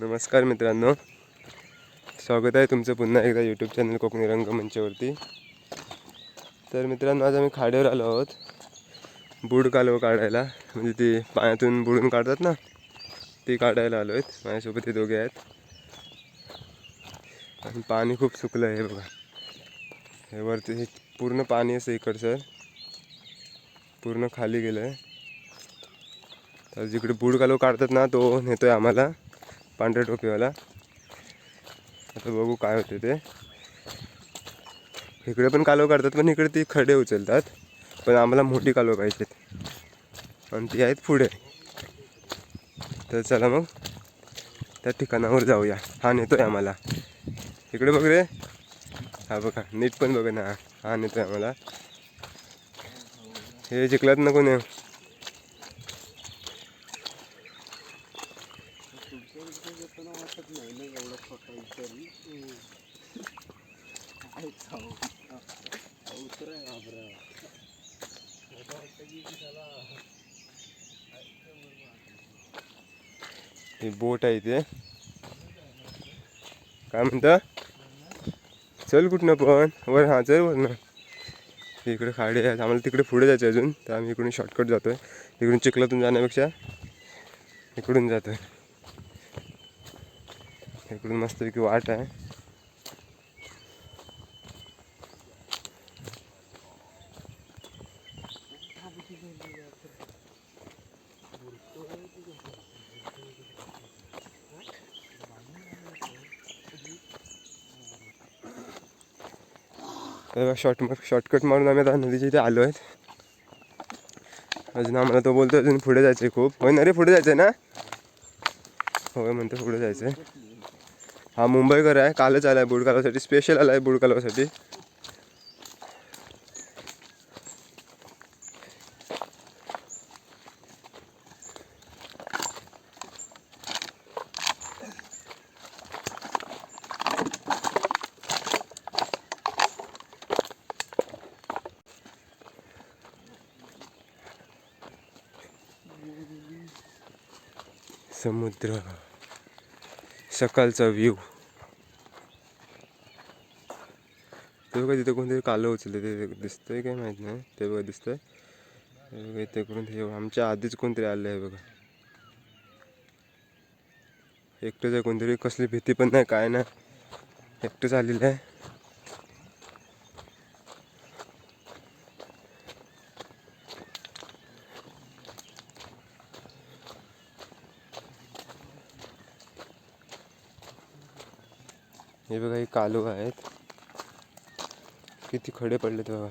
नमस्कार मित्रांनो. स्वागत आहे तुमचं पुन्हा एकदा यूट्यूब चॅनल कोकणी रंगमंचावरती तर मित्रांनो आज आम्ही खाड्यावर आलो आहोत. बुड कालव काढायला. म्हणजे ती पाण्यातून बुडून काढतात ना ती काढायला आलो आहेत. माझ्यासोबत ते दोघे आहेत. आणि पाणी खूप सुकलं आहे बघा. हे वरती पूर्ण पाणी असं इकडचं. पूर्ण खाली गेलं आहे तर जिकडे बुड कालव काढतात ना तो नेतो आहे आम्हाला. पांढऱ्या टोपीवाला. आता बघू काय होते ते. इकडे पण कालव काढतात पण इकडे ती खडे उचलतात. पण आम्हाला मोठी कालव पाहिजेत आणि ती आहेत पुढे. तर चला मग त्या ठिकाणावर जाऊया. हा नेतोय आम्हाला. इकडे बघ रे. हा बघा नीट पण बघ ना. हा नेतोय आम्हाला. हे जिंकलात नको कोणी? ही बोट आहे इथे काय म्हणता? चल कुठनं पण. वर हां चल वर ना इकडे खाडे आहेत. आम्हाला तिकडे पुढे जायचं आहे अजून. तर आम्ही इकडून शॉर्टकट जातो आहे इकडून चिखलातून जाण्यापेक्षा इकडून जातो आहे इकडून मस्तपैकी वाट आहे. तर शॉर्ट शॉर्टकट मारून आम्ही आता नदीच्या इथे आलो आहेत. अजून आम्हाला तो बोलतो अजून पुढे जायचं आहे खूप. होय ना रे पुढे जायचं आहे ना? होय म्हणतो पुढे जायचं आहे हा मुंबईकर आहे कालच आला आहे बुडकालासाठी स्पेशल आला आहे बुडकालासाठी. समुद्र. सकाळचा व्ह्यू ते बघा तिथे कोणतरी कालं उचललं ते दिसतंय काय माहीत नाही. ते बघा दिसतंय. ते बघा इथे करून हे आमच्या आधीच कोणतरी आलं आहे बघा. एकटंच आहे कोणतरी कसली भीती पण नाही काय नाही. एकटंच आलेलं आहे. हे बघा हे कालू आहेत. किती खडे पडले बघा.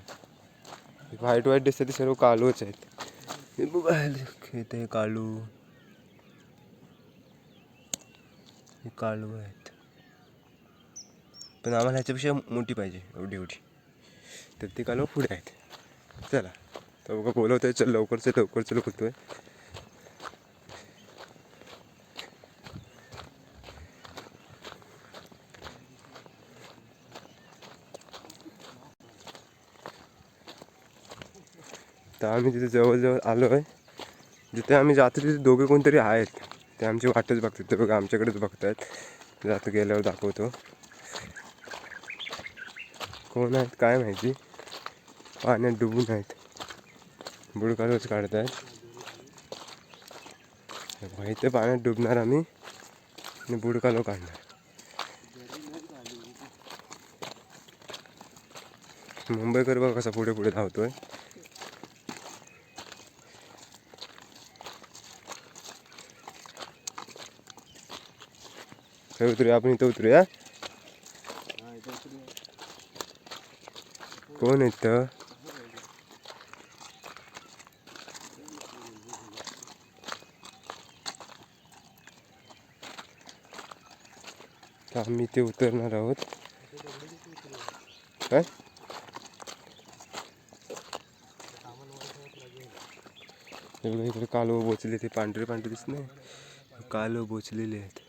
व्हाईट व्हाईट दिसते ते सर्व कालूच आहेत. हे बघा इथे कालू हे कालू आहेत. पण आम्हाला ह्याच्यापेक्षा मोठी पाहिजे एवढी एवढी. तर ती कालू पुढे आहेत. चला. तर बघा बोलवतोय चल लवकर चल लवकर चल बोलतोय. तर आम्ही तिथे जवळजवळ आलो आहे जिथे आम्ही जातो तिथे दोघे कोणतरी आहेत. ते आमची वाटच बघतात ते बघा आमच्याकडेच बघतायत जातो गेल्यावर दाखवतो. कोण आहेत काय माहिती? पाण्यात डुबून आहेत. बुडकालोच काढत आहेत इथे पाण्यात डुबणार आम्ही आणि बुडकालो काढणार. मुंबईकर बघा कसा पुढे पुढे धावतोय. काय उतरू आपण इथं उतरूया कोण येत आम्ही ते उतरणार आहोत. काय? हे इकडे कालव बोचले ते पांढरे पांढरे दिसत नाही. कालव बोचलेले आहेत.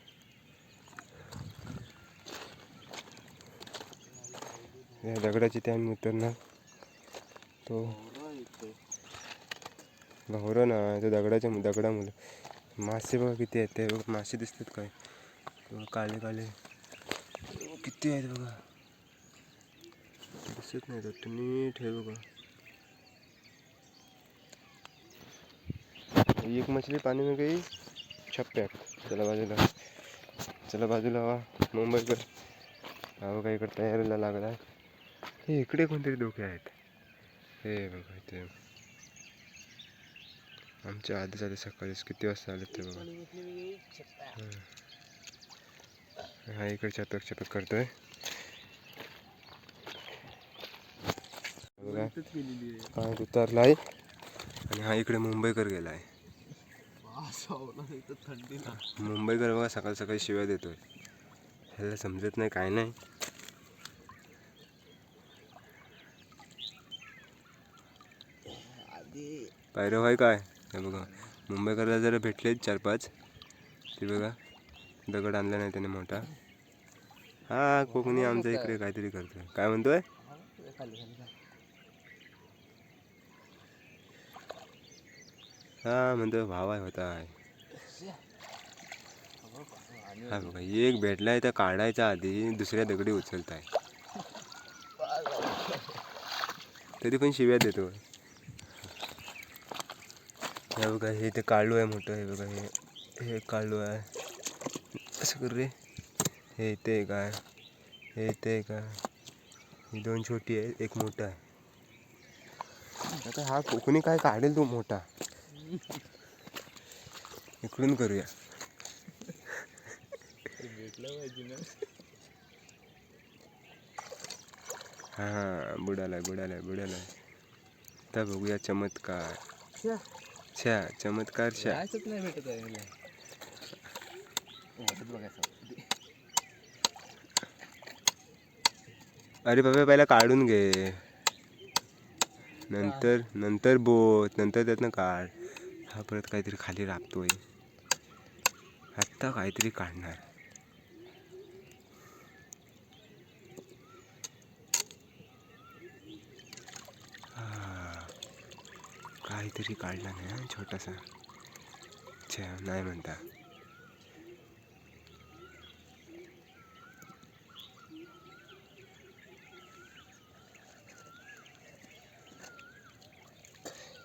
या दगडाची त्या आम्ही उतरणार तो घावरं ना त्या दगडाच्या दगडामुळे. मासे बघा किती आहेत ते बघा मासे दिसतात काय? काले काळे काळे किती आहेत बघा? दिसत नाही तर नीट हे बघा. एक मछली पाणी में गई छप्प्यात चला बाजूला. चला बाजूला वा मुंबईकर हा बघा इकडे तयारीला लागला हे इकडे कोणतरी डोके आहेत. हे बघा ते आमच्या आधी आधी सकाळीच किती वाजता आले ते बघा. हा इकडे छपक छपक करतोय. बघा पाण्यात उतरलाय आणि हा इकडे मुंबईकर गेलाय. मुंबईकर बघा सकाळ सकाळी शिव्या देतोय. ह्याला समजत नाही काय नाही. पायरव आहे काय? हे बघा. मुंबईकरला जरा भेटले चार पाच ते बघा. दगड आणला नाही त्याने मोठा. हा कोकणी आमच्या इकडे काहीतरी करतोय. काय म्हणतोय? हा म्हणतोय भाव आहे होता. हा बघा एक भेटलाय तर काढायच्या आधी दुसऱ्या दगडी उचलताय. तरी पण शिव्या देतो. हे बघा हे ते काळू आहे मोठं हे बघा हे हे काळू आहे. असं कर रे. हे ते एक आहे. हे ते एक आहे. ही दोन छोटी आहे एक मोठा आहे. आता हा कोकणी काय काढेल तो मोठा? इकडून करूया. हां हां बुडालाय बुडालाय बुडालाय. आता बघूया चमत्कार. छा चमत्कार छा. नाही भेटत आहे मला वाटत बघायचं. अरे बाबा पहिला काढून घे. नंतर नंतर बोत नंतर त्यातनं काढ. हा परत काहीतरी खाली राबतोय. आत्ता काहीतरी काढणार. काहीतरी काढला नाही हा छोटासा. छा नाही म्हणता.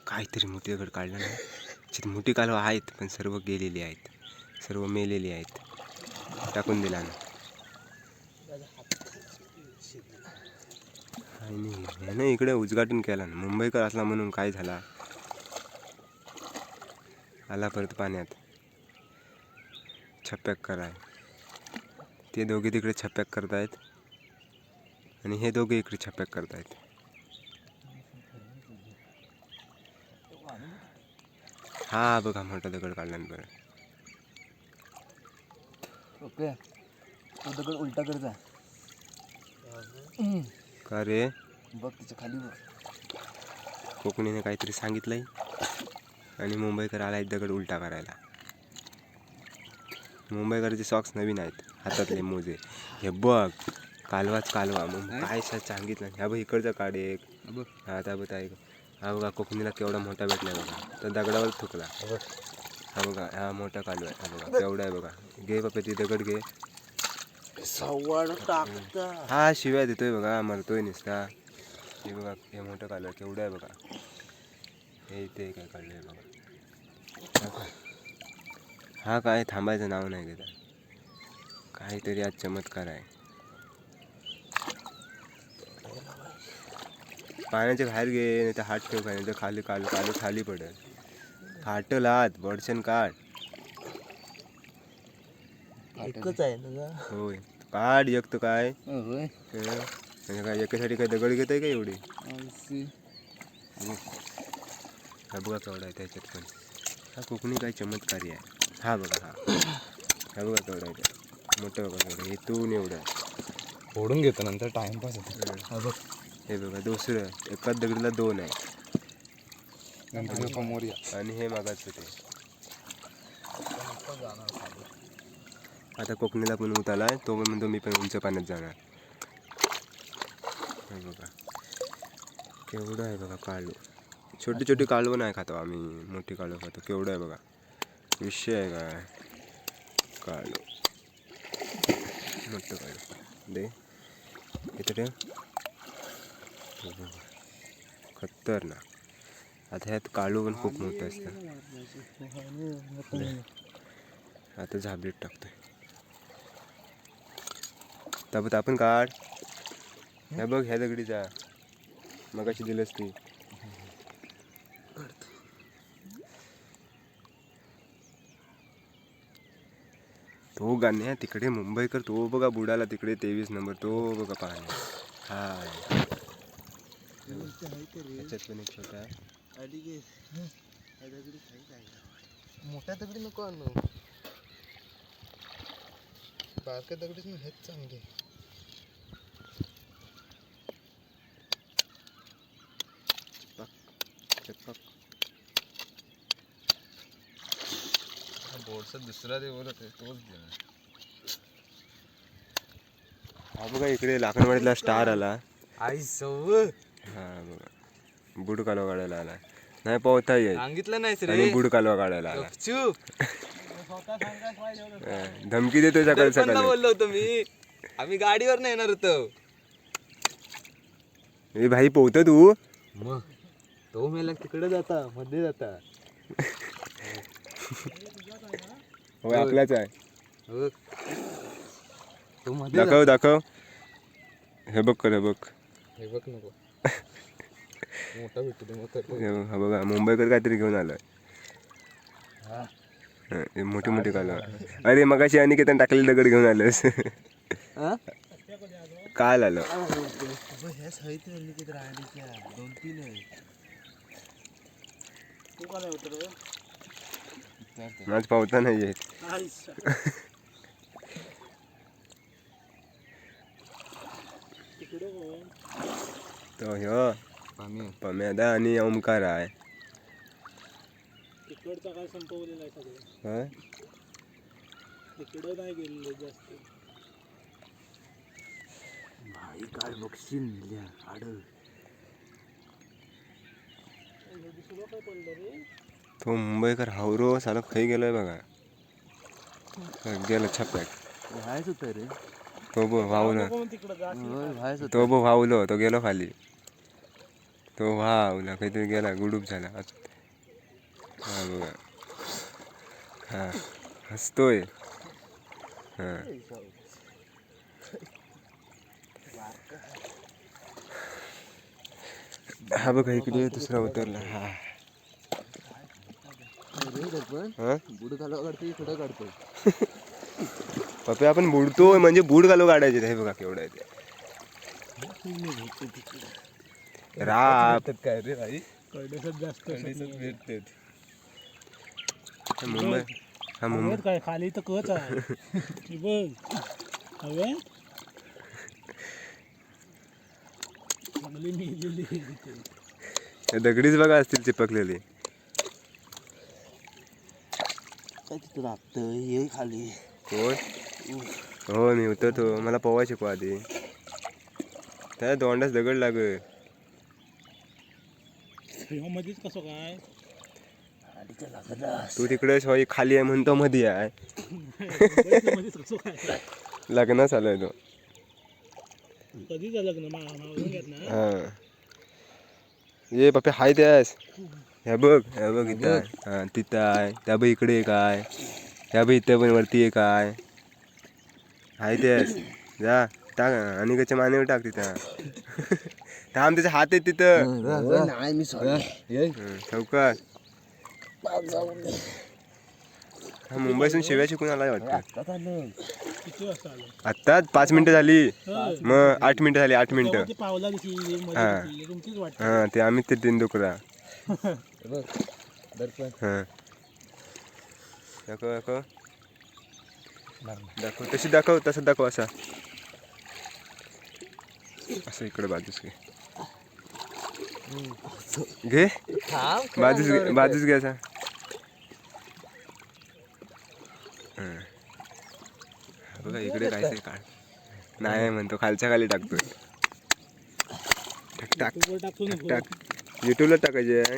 काहीतरी मोठी दगड काढला नाही. त्याच्यात मोठी कालवा आहेत पण सर्व गेलेली आहेत. सर्व मेलेली आहेत. टाकून दिला ना. आणि यानं इकडे उद्घाटन केलं ना. मुंबईकर असला म्हणून काय झाला? आला परत पाण्यात. छप्प्याक कराय. ते दोघे तिकडे छप्प्याक करतायत. आणि हे दोघे इकडे छप्प्याक करतायत. हा बघा मोठा दगड काढला ना बरं. ओके. तो दगड उलटा कर जा का रे? बघ तिच्या खाली बघ. कोकणीने काहीतरी सांगितलंय. आणि मुंबईकर आलाय दगड उलटा करायला. मुंबईकरचे सॉक्स नवीन आहेत हातातले मोजे. हे बघ कालवाच कालवा. मग काय? सा- सांगितलं? ह्या बघ इकडचं काढ एक. हा आता बघ ऐक हा बघा कोकणीला केवढा मोठा भेटलाय बघा. तर दगडावर थुकला. हा बघा. हा मोठा कालवा आहे. हा बघा केवढा आहे बघा. घे बापा ती दगड घे. हा शिव्या देतोय बघा मरतोय निसता. हे बघा हे मोठं कालवा केवढं आहे बघा. हे इथे काय काढलं आहे बघा. हा काय? थांबायचं नाव नाही घेता. काहीतरी आज चमत्कार आहे. पाण्याच्या बाहेर घे नाही तर हात ठेव काय नाही तर खाली कालू कालू खाली पडेल. फाटल हात बडशन काढ. एकच आहे ना होय. काढ एक तर काय. होय. म्हणजे काय एकासाठी काय दगड घेत आहे का एवढी? बघा केवढा आहे त्याच्यात पण. हा कोकणी काय चमत्कारी आहे. हा बघा हा. हा बघा केवढा आहे ते. मोठं बघा केवढं. इथून एवढं आहे. फोडून घेतो नंतर टाइमपास हं. बघ. हे बघा दुसरं. एकाच दगडीला दोन आहे. आणि हे मागाचं ते. आता कोकणीला पण ऊत आलाय. तो पण म्हणतो मी पण उंच पाण्यात जाणार. हे बघा. केवढं आहे बघा काळू छोटी छोटी काळवं नाही खातो आम्ही. मोठी काळू खातो. केवढं आहे बघा. विषय आहे काय काळू. मोठं काळू. दे. इथे ठेव. हो, खतरनाक. आता ह्यात काळू पण खूप मोठं असतं. आता झाबलीत टाकतोय. ताबत आपण काढ. ह्या बघ ह्या दगडी जा. मग दिलंस ती. तो गाण्या तिकडे मुंबईकर तो बघा बुडाला तिकडे तेवीस नंबर तो बघा पाहण्या हा त्याच्यात पण एक छोटा. मोठ्या दगडी नको आणू? बारक्या दगडीच हेच चांगले बोर्डचा दुसरा बोलत आहे तोच हा बघा इकडे लाकणवाडीतला स्टार आला. आई सव हा बघा बुड कालवा काढायला आला. नाही पोहता येईल सांगितलं नाहीस आणि बुड कालवा काढायला आला. हा, धमकी देतोय सकाळ सकाळी. बोललो होतो मी. आम्ही गाडीवर नाही येणार होतो. ए भाई पोहतो तू. मग तो मेला तिकडे जाता मध्ये जाता. होय आपलाच आहे. बघ. तो मध्ये दाखव दाखव. हे बघ कर हे बघ. हे बघ नको. मोठा भेटतो ते मोठा. हे बघ, हा बघा मुंबईकर काहीतरी घेऊन आलाय. हा. हा, हे मोठी मोठी कालवा अरे मगाशी अनिकेतन टाकलेले दगड घेऊन आलंस. हा? काल आलं. माझ पावता नाही येत तो ह्यो. पम्यादा आणि ओमकार आहे. तिकडचा काय संपवलेला आहे सगळं? हा? तिकडं नाही गेलेलं जास्त. भाई काय बघशील मिल्या आड. तो मुंबईकर हावरो साला खाई गेलोय बघा. गेलं छपाक व्हायच होत रे. तो जा व्हायच तो बघ वावलो तो गेलो खाली. तो वावला काहीतरी गेला गुडूप झाला. हा बघा. हा हसतोय. हा. हा बघा इकडे दुसरा उतरला. हा. हा? बुड घालवा काढतो इकडं काढतो पप्पे आपण बुडतोय म्हणजे बुड घालू काढायचे हे बघा केवढं आहे ते. राप. काय रे भाई कडसच जास्त भेटते हा मुंबई. हा मुंबई. काय खाली तर कच आहे. बघ. हवे? दगडीच बघा असतील चिपकलेली. काय तिथं हे खाली. होय? हो मी उतरतो मला पोवा शिकवा आधी. त्या दोंडाच दगड लाग मध्येच कसं काय? तू तिकडे शॉई खाली आहे म्हणतो मध्ये आहे. मध्येच कसं काय लग्नाच आलोय तो कधी झालं लग्न हा. ये पप्पे हाय त्यास. ह्या बघ. ह्या बघ इथं आहे. हा तिथं आहे. त्या बघ इकडे एक आहे. ह्या बघ इथं पण वरती एक आहे. हाय त्यास जा. टाक. आणि त्याच्या मानेवर टाक तिथं. थांब त्याचे हात आहेत तिथं. नाही मी सॉरी हं, मुंबईतून शिव्या शिकून आलाय वाटतं. आलं आत्ताच पाच मिनिटं झाली. मग आठ मिनिटं झाली आठ मिनिटं. ते पावला दिसली हा. हां ते आम्ही ते तीन दुकरा बघ दर्पण. हां. दाखव दाखव. दाखव तशी दाखव तसं दाखव असा. असं इकडे बाजूस घे. घे. बाजूस घे बाजूस घे असा. बघा इकडे काहीतरी काढ. नाही म्हणतो खालच्या खाली टाकतोय. टाक. नको. टाक. युट्यूबला टाकायचे. आहे.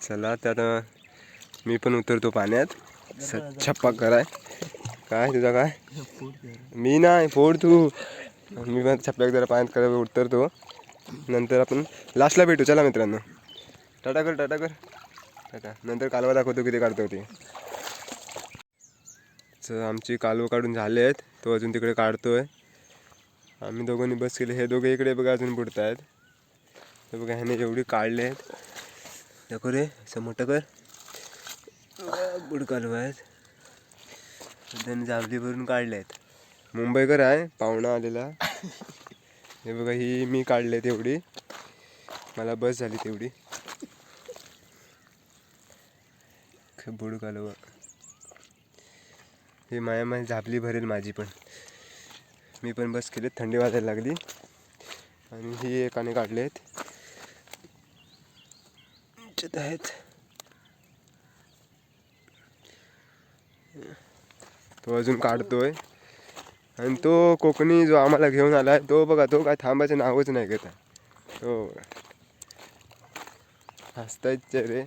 चला तर मी पण उतरतो पाण्यात. छप्पा कराय. काय तुझा काय? मी नाही फोड तू. मी पण छप्प्याक जरा पाण्यात करा उतरतो. नंतर आपण लास्टला भेटू. चला मित्रांनो. टाटा कर टाटा कर. टाटा. नंतर कालवा दाखवतो किती काढतो ते. आमची कालवं काढून झाले आहेत तो अजून तिकडे काढतोय. आम्ही दोघांनी बस केली हे दोघे इकडे बघा अजून बुडत आहेत हे बघा ह्याने एवढी काढले आहेत. नको रे असं मोठं कर. बुड आहेत त्याने जांभली भरून काढले आहेत. मुंबईकर आहे पाहुणा आलेला. हे बघा ही मी काढले तेवढी. मला बस झाली तेवढी. खूप हे माया माय झापली भरेल माझी पण. मी पण बस केली थंडी वाजायला लागली. आणि ही एकाने काढले आहेत आहेत. तो अजून काढतोय. आणि तो कोकणी जो आम्हाला घेऊन आलाय तो बघा तो काय थांबायचं नावच नाही घेत आहे. तो हसतायच रे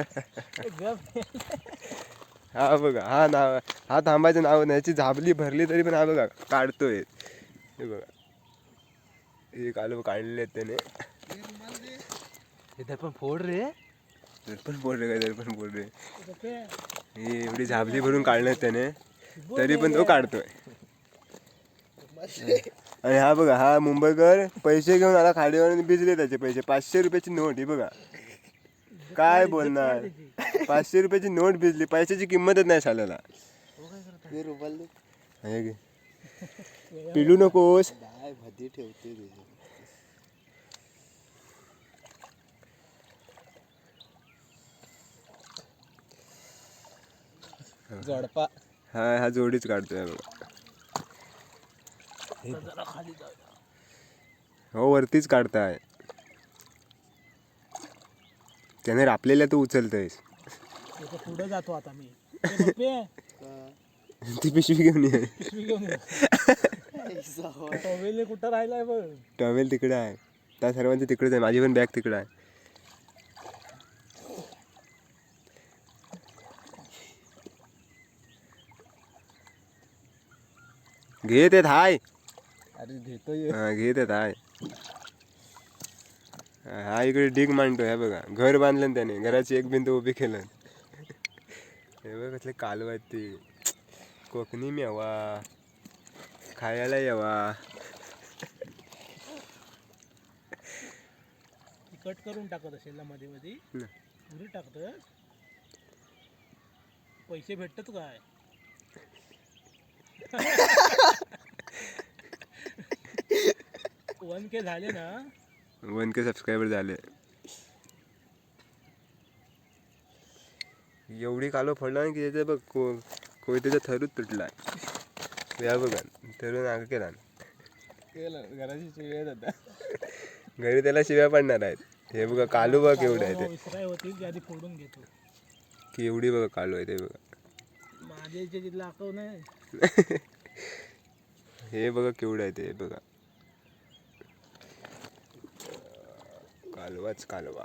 हा बघा हा नाव हा थांबायचं नाव नाही याची झाबली भरली तरी पण हा बघा काढतोय. हे बघा. हे काल काढले त्याने. पण फोड रे. दर्पण बोल रे काय दर्पण बोल रे. ही एवढी झाबली भरून काढल्यात त्याने. तरी पण तो काढतोय. आणि हा बघा हा मुंबईकर पैसे घेऊन आला खाडीवर भिजले त्याचे पैसे. पाचशे रुपयाची नोट ही बघा. काय बोलणार? पाचशे रुपयाची नोट भिजली. पैशाची किंमतच नाही साल्याला हे. पिलू नकोस. भदी ठेवते जोडपा. हा हा जोडीच काढतोय बघा. हो वरतीच काढताय. त्याने रापलेल्या तू उचलतोयस. पुढे जातो आता मी. ए, पप्पे, ती पिशवी घेऊन ये. पिशवी घेऊन ये. टॉवेल कुठं राहिलाय बघ. टॉवेल तिकडे आहे. त्या सर्वांची तिकडेच आहे. माझी पण बॅग तिकडे आहे. घेत येत हाय. अरे घेतोय. हा, घेत येत हाय. हा इकडे डिग मांडतो हे बघा. घर बांधलं ना त्याने. घराची एक भिंत उभी केलं. बघ कसले कालव आहेत ते. कोकणी मेवा. खायला यावा. कट करून टाकत असेल ना मध्ये मध्ये. पुरी टाकतोय. पैसे भेटतात काय? वन के झाले ना. वन के सबस्क्रायबर झाले. एवढी कालो फोडला ना की त्याचं बघ को कोयत्याचा थरूच तुटला. या बघा थरून आग केला. घराची शिव्या होता घरी त्याला शिव्या पडणार आहेत. हे बघा कालू बघा केवढं आहे ते. फोडून घेतो की एवढी बघा कालू आहे ते बघा. माझ्या इथे आकव नाही हे बघा केवढं आहे ते बघा. कालवाच कालवा.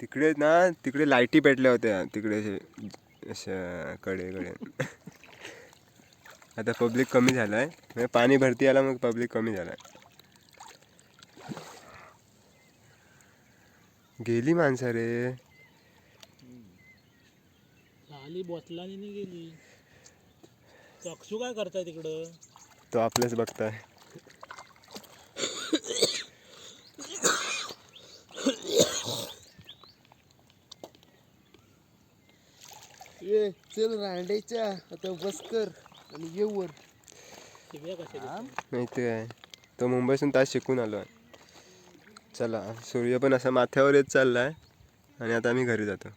तिकडे ना तिकडे लाईटी पेटल्या होत्या. तिकडे असे अशा कडे कडे. आता पब्लिक कमी झालं आहे पाणी भरती आला मग पब्लिक कमी झाला गेली माणसं रे. झाली बसला नाही गेली. चक्षू काय करताय तिकडं? तो आपल्याच बघताय ये चल रांडेच्या आता बस कर आणि ये वर. माहिती आहे तो मुंबईतून तास शिकून आलो आहे. चला सूर्य पण असा माथ्यावर येत चालला आहे आणि आता आम्ही घरी जातो.